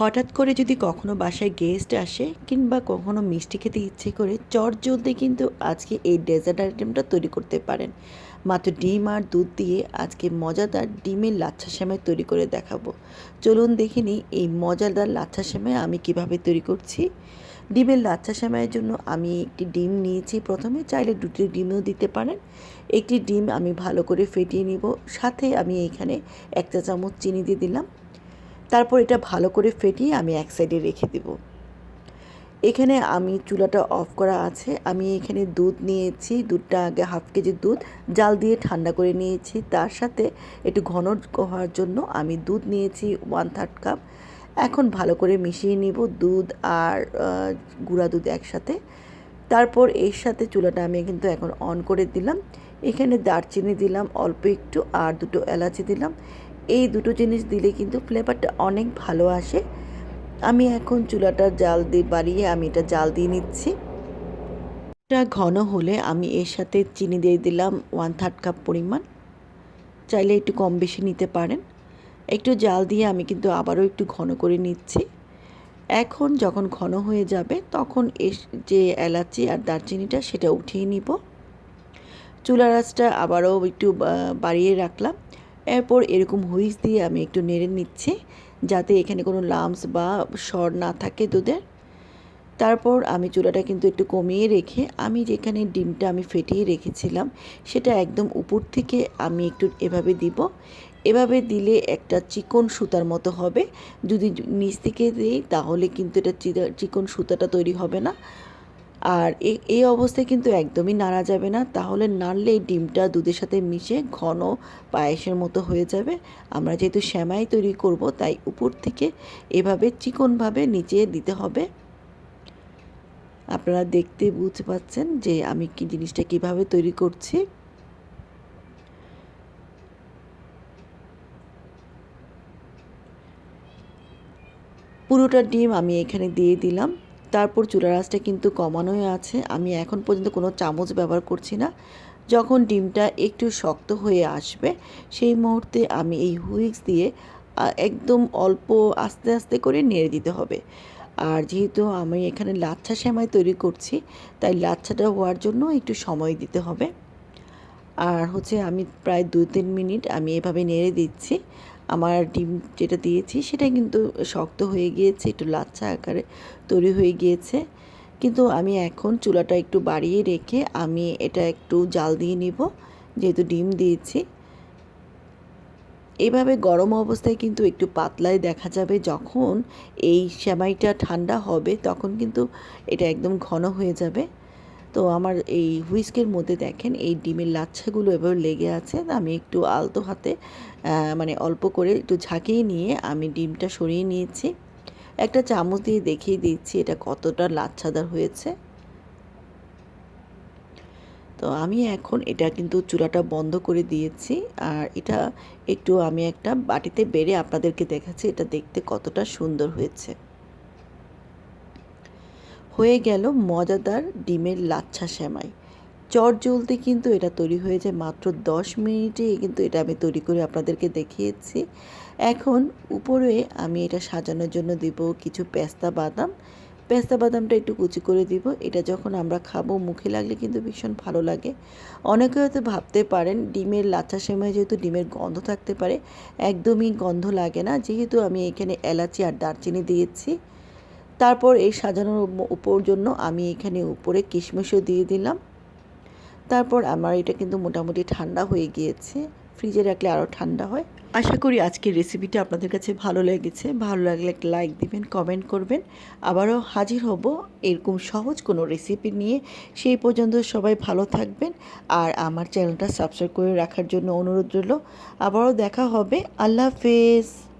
হঠাৎ করে যদি কখনো বাসায় গেস্ট আসে কিংবা কখনো মিষ্টি খেতে ইচ্ছে করে, চট জলদি কিন্তু আজকে এই ডেজার্ট আইটেমটা তৈরি করতে পারেন। মাত্র ডিম আর দুধ দিয়ে আজকে মজাদার ডিমের লাচ্ছা সেমাই তৈরি করে দেখাবো। চলুন দেখে নিই এই মজাদার লাচ্ছা সেমাই আমি কীভাবে তৈরি করছি। ডিমের লাচ্ছা সেমাইয়ের জন্য আমি একটি ডিম নিয়েছি প্রথমে, চাইলে দুটি ডিমও দিতে পারেন। একটি ডিম আমি ভালো করে ফেটিয়ে নিব, সাথে আমি এখানে এক চা চামচ চিনি দিয়ে দিলাম। তারপর এটা ভালো করে ফেটিয়ে আমি এক সাইডে রেখে দেব। এখানে আমি চুলাটা অফ করা আছে। আমি এখানে দুধ নিয়েছি, দুধটা আগে হাফ কেজি দুধ, জাল দিয়ে ঠান্ডা করে নিয়েছি। তার সাথে একটু ঘন হওয়ার জন্য আমি দুধ নিয়েছি ওয়ান থার্ড কাপ এখন ভালো করে মিশিয়ে নিব দুধ আর গুঁড়া দুধ একসাথে। তারপর এর সাথে চুলাটা আমি কিন্তু এখন অন করে দিলাম। এখানে দারচিনি দিলাম, অল্প একটু, আর দুটো এলাচি দিলাম। এই দুটো জিনিস দিলে কিন্তু ফ্লেভারটা অনেক ভালো আসে। আমি এখন চুলাটা জাল দিয়ে বাড়িয়ে আমি এটা জাল দিয়ে নিচ্ছি। এটা ঘন হলে আমি এর সাথে চিনি দিয়ে দিলাম ওয়ান থার্ড কাপ পরিমাণ। চাইলে একটু কম বেশি নিতে পারেন। একটু জাল দিয়ে আমি কিন্তু আবারও একটু ঘন করে নিচ্ছি। এখন যখন ঘন হয়ে যাবে, তখন এর যে এলাচি আর দারচিনিটা সেটা উঠিয়ে নিব। চুলা রাসটা আবারও একটু বাড়িয়ে রাখলাম। এরপর এরকম হুইস দিয়ে আমি একটু নেড়ে নিচ্ছি, যাতে এখানে কোনো লামস বা সর না থাকে দুধের। তারপর আমি চুলাটা কিন্তু একটু কমিয়ে রেখে আমি যেখানে ডিমটা আমি ফেটিয়ে রেখেছিলাম, সেটা একদম উপর থেকে আমি একটু এভাবে দিব। এভাবে দিলে একটা চিকন সুতার মতো হবে। যদি নিচ থেকে দিই, তাহলে কিন্তু এটা চিকন সুতাটা তৈরি হবে না। আর এই অবস্থায় কিন্তু একদমই নাড়া যাবে না। তাহলে নাড়লে এই ডিমটা দুধের সাথে মিশে ঘন পায়েসের মতো হয়ে যাবে। আমরা যেহেতু শ্যামাই তৈরি করব, তাই উপর থেকে এভাবে চিকনভাবে নিচে দিতে হবে। আপনারা দেখতে বুঝতে পাচ্ছেন যে আমি কি জিনিসটা কীভাবে তৈরি করছি। পুরোটা ডিম আমি এখানে দিয়ে দিলাম। তারপর চুলা রাসটা কিন্তু কমানোই আছে। আমি এখন পর্যন্ত কোনো চামচ ব্যবহার করছি না। যখন ডিমটা একটু শক্ত হয়ে আসবে, সেই মুহূর্তে আমি এই হুইক্স দিয়ে একদম অল্প আস্তে আস্তে করে নেড়ে দিতে হবে। আর যেহেতু আমি এখানে লাচ্ছা সেমাই তৈরি করছি, তাই লাচ্ছাটা হওয়ার জন্য একটু সময় দিতে হবে। আর হচ্ছে আমি প্রায় দু তিন মিনিট আমি এভাবে নেড়ে দিচ্ছি। আমার ডিম যেটা দিয়েছি সেটা কিন্তু শক্ত হয়ে গিয়েছে, একটু লাচ্ছা আকারে তৈরি হয়ে গিয়েছে। কিন্তু আমি এখন চুলাটা একটু বাড়িয়ে রেখে আমি এটা একটু জাল দিয়ে নিব, যেহেতু ডিম দিয়েছি। এভাবে গরম অবস্থায় কিন্তু একটু পাতলায় দেখা যাবে যখন এই সেমাইটা ঠান্ডা হবে, তখন কিন্তু এটা একদম ঘন হয়ে যাবে। তো আমার এই হুইস্কের মধ্যে দেখেন এই ডিমের লাচ্ছাগুলো এবার লেগে আছে। আমি একটু আলতো হাতে মানে অল্প করে একটু ঝাঁকিয়ে নিয়ে আমি ডিমটা সরিয়ে নিয়েছি। একটা চামচ দিয়ে দেখিয়ে দিচ্ছি এটা কতটা লাচ্ছাদার হয়েছে। তো আমি এখন এটা কিন্তু চুলাটা বন্ধ করে দিয়েছি। আর এটা একটু আমি একটা বাটিতে বেড়ে আপনাদেরকে দেখাচ্ছি, এটা দেখতে কতটা সুন্দর হয়েছে। হয়ে গেল মজাদার ডিমের লাচ্ছা সেমাই। চট জ্বলতে কিন্তু এটা তৈরি হয়ে যায়। মাত্র দশ মিনিটে কিন্তু এটা আমি তৈরি করে আপনাদেরকে দেখিয়েছি। এখন উপরে আমি এটা সাজানোর জন্য দিব কিছু পেস্তা বাদাম। পেস্তা বাদামটা একটু কুচি করে দিব। এটা যখন আমরা খাব, মুখে লাগলে কিন্তু ভীষণ ভালো লাগে। অনেকে হয়তো ভাবতে পারেন, ডিমের লাচ্ছা সেমাই যেহেতু ডিমের গন্ধ থাকতে পারে, একদমই গন্ধ লাগে না। যেহেতু আমি এখানে এলাচি আর দারচিনি দিয়েছি। তারপর এই সাজানোর উপর জন্য আমি এখানে উপরে কিশমিশও দিয়ে দিলাম। তারপর আমার এটা কিন্তু মোটামুটি ঠান্ডা হয়ে গিয়েছে। ফ্রিজে রাখলে আরও ঠান্ডা হয়। আশা করি আজকের রেসিপিটা আপনাদের কাছে ভালো লেগেছে। ভালো লাগলে একটা লাইক দিবেন কমেন্ট করবেন। আবারও হাজির হব এরকম সহজ কোনো রেসিপি নিয়ে। সেই পর্যন্ত সবাই ভালো থাকবেন আর আমার চ্যানেলটা সাবস্ক্রাইব করে রাখার জন্য অনুরোধ রইল। আবারও দেখা হবে। আল্লাহ হাফেজ।